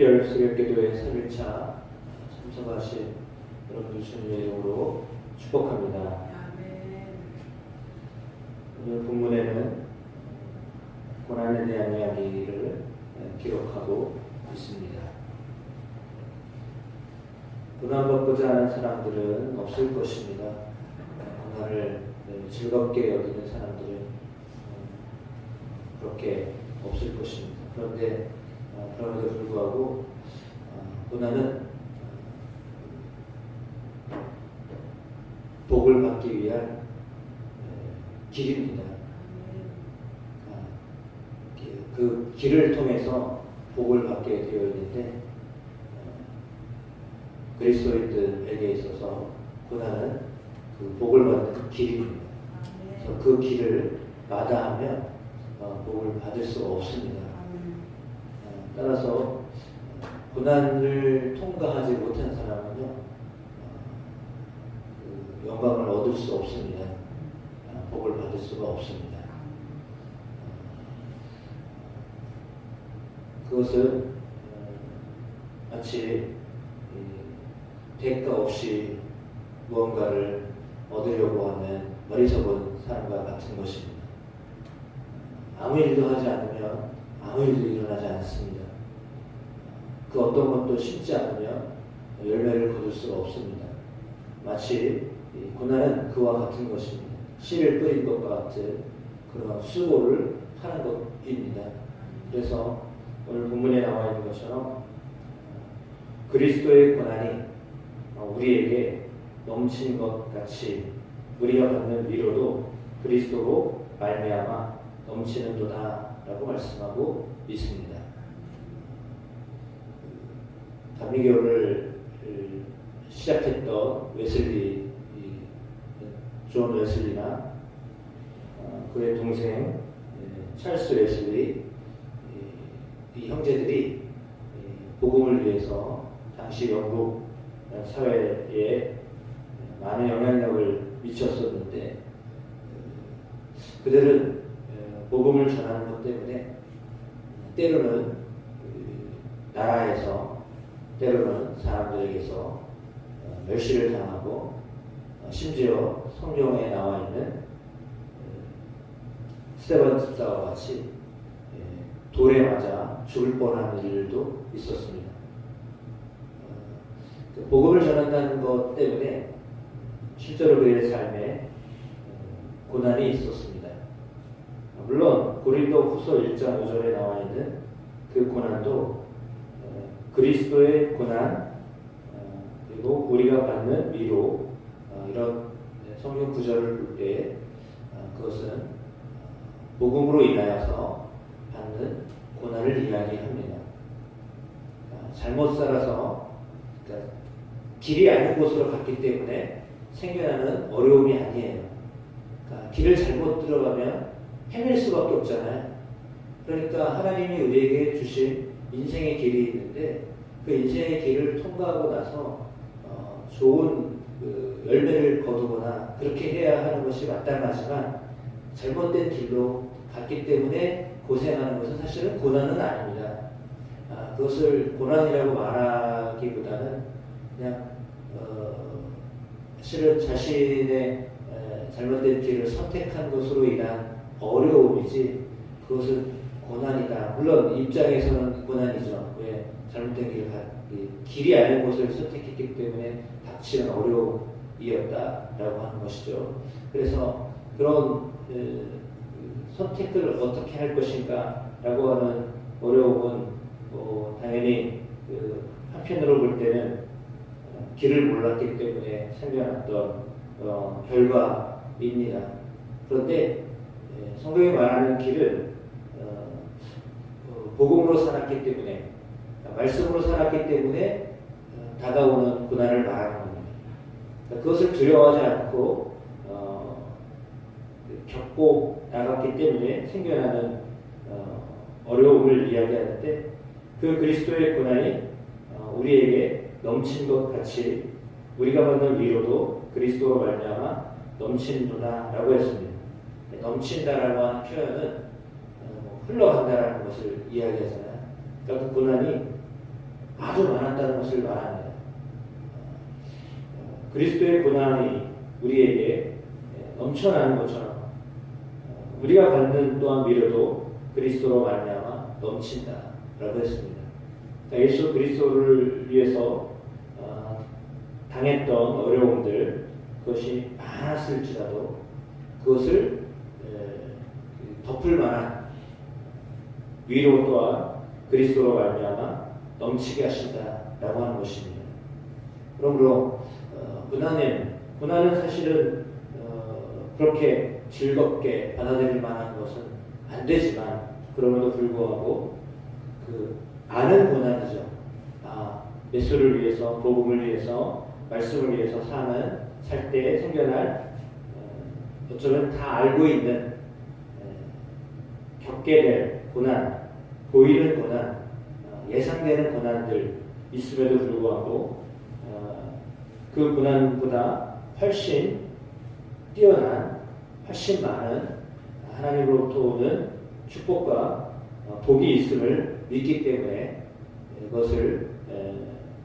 특별 새벽기도회 3일차 참석하신 여러분들 주님의 이름으로 축복합니다. 오늘 본문에는 고난에 대한 이야기를 기록하고 있습니다. 고난받고자 하는 사람들은 없을 것입니다. 고난을 즐겁게 여기는 사람들은 그렇게 없을 것입니다. 그런데 어, 그럼에도 불구하고 어, 고난은 어, 복을 받기 위한 에, 길입니다. 아, 기- 그 길을 통해서 복을 받게 되어 있는데 어, 그리스도인들에게 있어서 고난은 그 복을 받는 그 길입니다. 그래서 아멘. 그 길을 마다하면 어, 복을 받을 수가 없습니다. 따라서 고난을 통과하지 못한 사람은요 어, 그 영광을 얻을 수 없습니다. 어, 복을 받을 수가 없습니다. 어, 그것은 어, 마치 이 대가 없이 무언가를 얻으려고 하는 어리석은 사람과 같은 것입니다. 아무 일도 하지 않으면 아무 일도 일어나지 않습니다. 그 어떤 것도 심지 않으면 열매를 거둘 수가 없습니다. 마치 이 고난은 그와 같은 것입니다. 씨를 뿌린 것과 같은 그런 수고를 하는 것입니다. 그래서 오늘 본문에 나와 있는 것처럼 그리스도의 고난이 우리에게 넘치는 것 같이 우리가 받는 위로도 그리스도로 말미암아 넘치는도다라고 말씀하고 있습니다. 감리교를 시작했던 웨슬리 이, 존 웨슬리나 어, 그의 동생 예, 찰스 웨슬리 이, 이 형제들이 이 복음을 위해서 당시 영국 사회에 많은 영향력을 미쳤었는데 그들은 어, 복음을 전하는 것 때문에 때로는 그 나라에서 때로는 사람들에게서 어, 멸시를 당하고 어, 심지어 성경에 나와 있는 어, 스테반 집사와 같이 예, 돌에 맞아 죽을 뻔한 일도 있었습니다. 어, 그 복음을 전한다는 것 때문에 실제로 그의 삶에 어, 고난이 있었습니다. 물론 고린도 후서 1장 5절에 나와 있는 그 고난도 어, 그리스도의 고난 어, 그리고 우리가 받는 위로 어, 이런 성경 구절을 볼 때 그것은 복음으로 인하여서 받는 고난을 이야기합니다. 아, 잘못 살아서 그러니까 길이 아닌 곳으로 갔기 때문에 생겨나는 어려움이 아니에요. 그러니까 길을 잘못 들어가면 헤맬 수밖에 없잖아요. 그러니까 하나님이 우리에게 주신 인생의 길이 있는데 그 인생의 길을 통과하고 나서 어, 좋은 그 열매를 거두거나 그렇게 해야 하는 것이 마땅하지만 잘못된 길로 갔기 때문에 고생하는 것은 사실은 고난은 아닙니다. 아, 그것을 고난이라고 말하기보다는 그냥 어, 실은 자신의 에, 잘못된 길을 선택한 것으로 인한 어려움이지 그것은 고난이다. 물론 입장에서는 고난이죠. 왜 잘못된 길을 가, 이 길이 아닌 곳을 선택했기 때문에 닥치는 어려움이었다라고 하는 것이죠. 그래서 그런 에, 선택을 어떻게 할 것인가라고 하는 어려움은 뭐 당연히 그 한편으로 볼 때는 어, 길을 몰랐기 때문에 생겨났던 어, 결과입니다. 그런데 예, 성경이 말하는 어, 어, 복음으로 살았기 때문에 말씀으로 살았기 때문에 어, 다가오는 고난을 말하는 겁니다. 그것을 두려워하지 않고 어, 겪고 나갔기 때문에 생겨나는 어, 어려움을 이야기하는데 그 그리스도의 고난이 어, 우리에게 넘친 것 같이 우리가 받는 위로도 그리스도로 말미암아 넘친도다라고 했습니다. 넘친다라고 하는 표현은 흘러간다라는 것을 이야기하잖아요. 그러니까 그 고난이 아주 많았다는 것을 말합니다. 어, 그리스도의 고난이 우리에게 넘쳐나는 것처럼 어, 우리가 받는 또한 미래도 그리스도로 말미암아 넘친다라고 했습니다. 그러니까 예수 그리스도를 위해서 어, 당했던 어려움들 그것이 많았을지라도 그것을 덮을 만한 위로 또한 그리스도로 말미암아 넘치게 하신다라고 하는 것입니다. 그러므로 어, 고난은 고난은 사실은 어, 그렇게 즐겁게 받아들일 만한 것은 안 되지만 그럼에도 불구하고 그 아는 고난이죠. 아 예수를 위해서 복음을 위해서 말씀을 위해서 사는 살 때 생겨날 어, 어쩌면 다 알고 있는 겪게 될 고난, 보이는 고난, 어, 예상되는 고난들 있음에도 불구하고 어, 그 고난보다 훨씬 뛰어난, 훨씬 많은 하나님으로부터 오는 축복과 어, 복이 있음을 믿기 때문에 그것을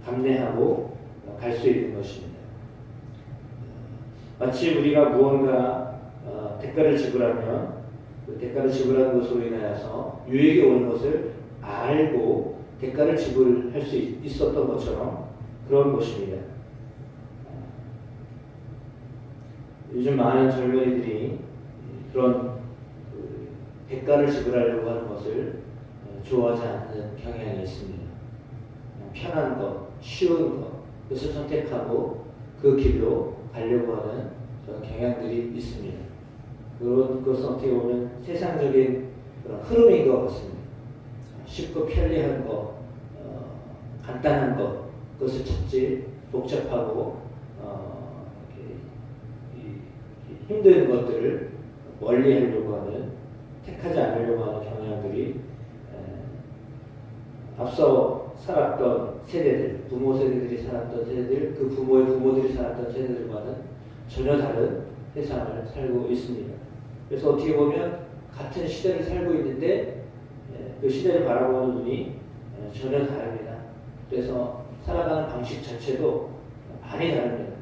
감내하고 갈 수 있는 것입니다. 마치 우리가 무언가 대가를 지불하면 그 대가를 지불하는 것으로 인하여서 유익이 오는 것을 알고 대가를 지불할 수 있었던 것처럼 그런 것입니다. 요즘 많은 젊은이들이 그런 그 대가를 지불하려고 하는 것을 좋아하지 않는 경향이 있습니다. 편한 것, 쉬운 것, 그것을 선택하고 그 길로 가려고 하는 그런 경향들이 있습니다. 그런 것은 어떻게 보면 세상적인 그런 흐름인 것 같습니다. 쉽고 편리한 것, 어, 간단한 것, 그것을 찾지 복잡하고 어, 이렇게, 힘든 것들을 멀리 하려고 하는, 택하지 않으려고 하는 경향들이 에, 앞서 살았던 세대들, 부모 세대들이 살았던 세대들, 그 부모의 부모들이 살았던 세대들과는 전혀 다른 세상을 살고 있습니다. 그래서 어떻게 보면 같은 시대를 살고 있는데 예, 그 시대를 바라보는 눈이 예, 전혀 다릅니다. 그래서 살아가는 방식 자체도 많이 다릅니다.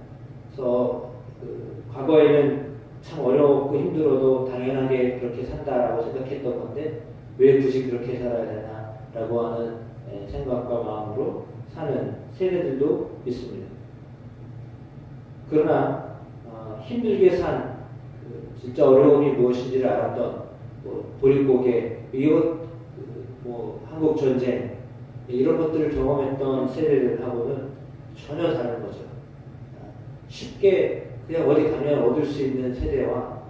그래서 그 과거에는 참 어렵고 힘들어도 당연하게 그렇게 산다라고 생각했던 건데 왜 굳이 그렇게 살아야 되나라고 하는 예, 생각과 마음으로 사는 세대들도 있습니다. 그러나 어, 힘들게 산 진짜 어려움이 무엇인지를 알았던 뭐 보릿고개, 이것 뭐 한국 전쟁 이런 것들을 경험했던 세대들하고는 전혀 다른 거죠. 쉽게 그냥 어디 가면 얻을 수 있는 세대와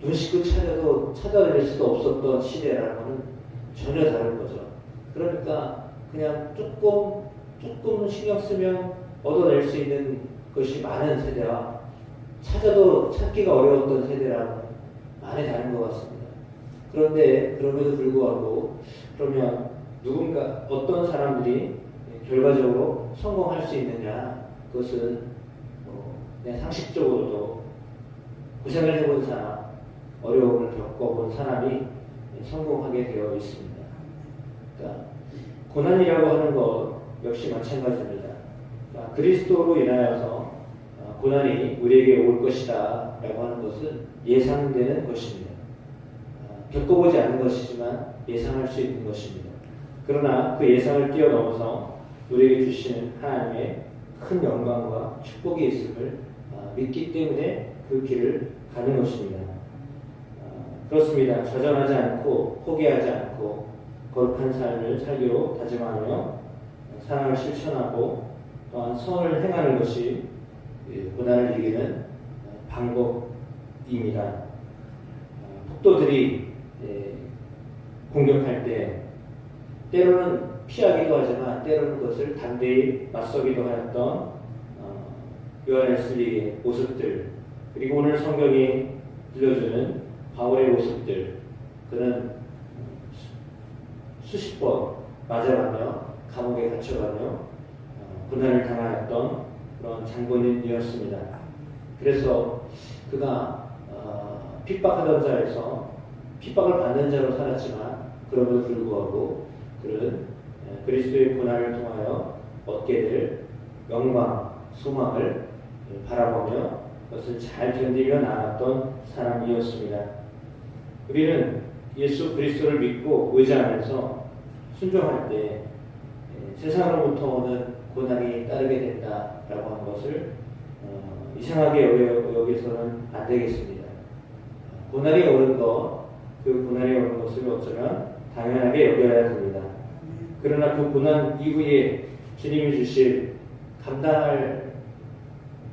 눈 씻고 찾아도 찾아낼 수도 없었던 시대라고는 전혀 다른 거죠. 그러니까 그냥 조금 조금 신경 쓰면 얻어낼 수 있는 것이 많은 세대와 찾아도 찾기가 어려웠던 세대랑 많이 다른 것 같습니다. 그런데 그럼에도 불구하고 그러면 누군가 어떤 사람들이 결과적으로 성공할 수 있느냐 그것은 뭐 그냥 상식적으로도 고생을 해본 사람 어려움을 겪어본 사람이 성공하게 되어 있습니다. 그러니까 고난이라고 하는 것 역시 마찬가지입니다. 그러니까 그리스도로 인하여서 고난이 우리에게 올 것이다 라고 하는 것은 예상되는 것입니다. 아, 겪어보지 않은 것이지만 예상할 수 있는 것입니다. 그러나 그 예상을 뛰어넘어서 우리에게 주시는 하나님의 큰 영광과 축복이 있음을 아, 믿기 때문에 그 길을 가는 것입니다. 아, 그렇습니다. 좌절하지 않고 포기하지 않고 거룩한 삶을 살기로 다짐하며 사랑을 실천하고 또한 선을 행하는 것이 고난을 이기는 방법입니다. 어, 폭도들이 예, 공격할 때 때로는 피하기도 하지만 때로는 그것을 담대히 맞서기도 하였던 어, 요한에슬리의 모습들 그리고 오늘 성경이 들려주는 바울의 모습들 그는 수십 번 맞아가며 감옥에 갇혀가며 어, 고난을 당하였던 그런 장본인이었습니다. 그래서 그가 어, 핍박하던 자에서 핍박을 받는 자로 살았지만 그럼에도 불구하고 그는 예, 그리스도의 고난을 통하여 얻게 될 영광, 소망을 바라보며 그것을 잘 견디며 나았던 사람이었습니다. 우리는 예수 그리스도를 믿고 의지하면서 순종할 때 예, 세상으로부터 오는 고난이 따르게 된다라고 하는 것을 어, 이상하게 여기서는 안 되겠습니다. 고난이 오는 것, 그 고난이 오는 것을 어쩌면 당연하게 여겨야 됩니다. 그러나 그 고난 이후에 주님이 주실 감당할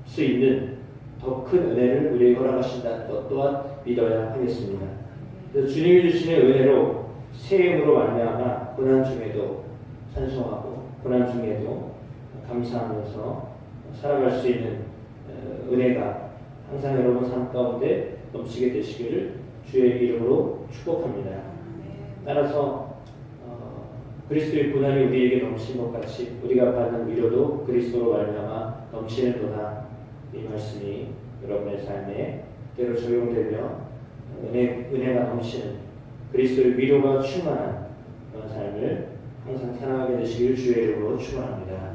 수 있는 더 큰 은혜를 우리에게 허락하신다는 것 또한 믿어야 하겠습니다. 그래서 주님이 주시는 은혜로 새 힘으로 말미암아 고난 중에도 찬송하고 고난 중에도 감사하면서 살아갈 수 있는 어, 은혜가 항상 여러분 삶 가운데 넘치게 되시기를 주의 이름으로 축복합니다. 따라서 어, 그리스도의 고난이 우리에게 넘친 것 같이 우리가 받는 위로도 그리스도로 말미암아 넘치는 도다 이 말씀이 여러분의 삶에 때로 적용되며 은혜, 은혜가 넘치는 그리스도의 위로가 충만한 그런 삶을 항상 살아가게 되시길 주의 이름으로 축원합니다.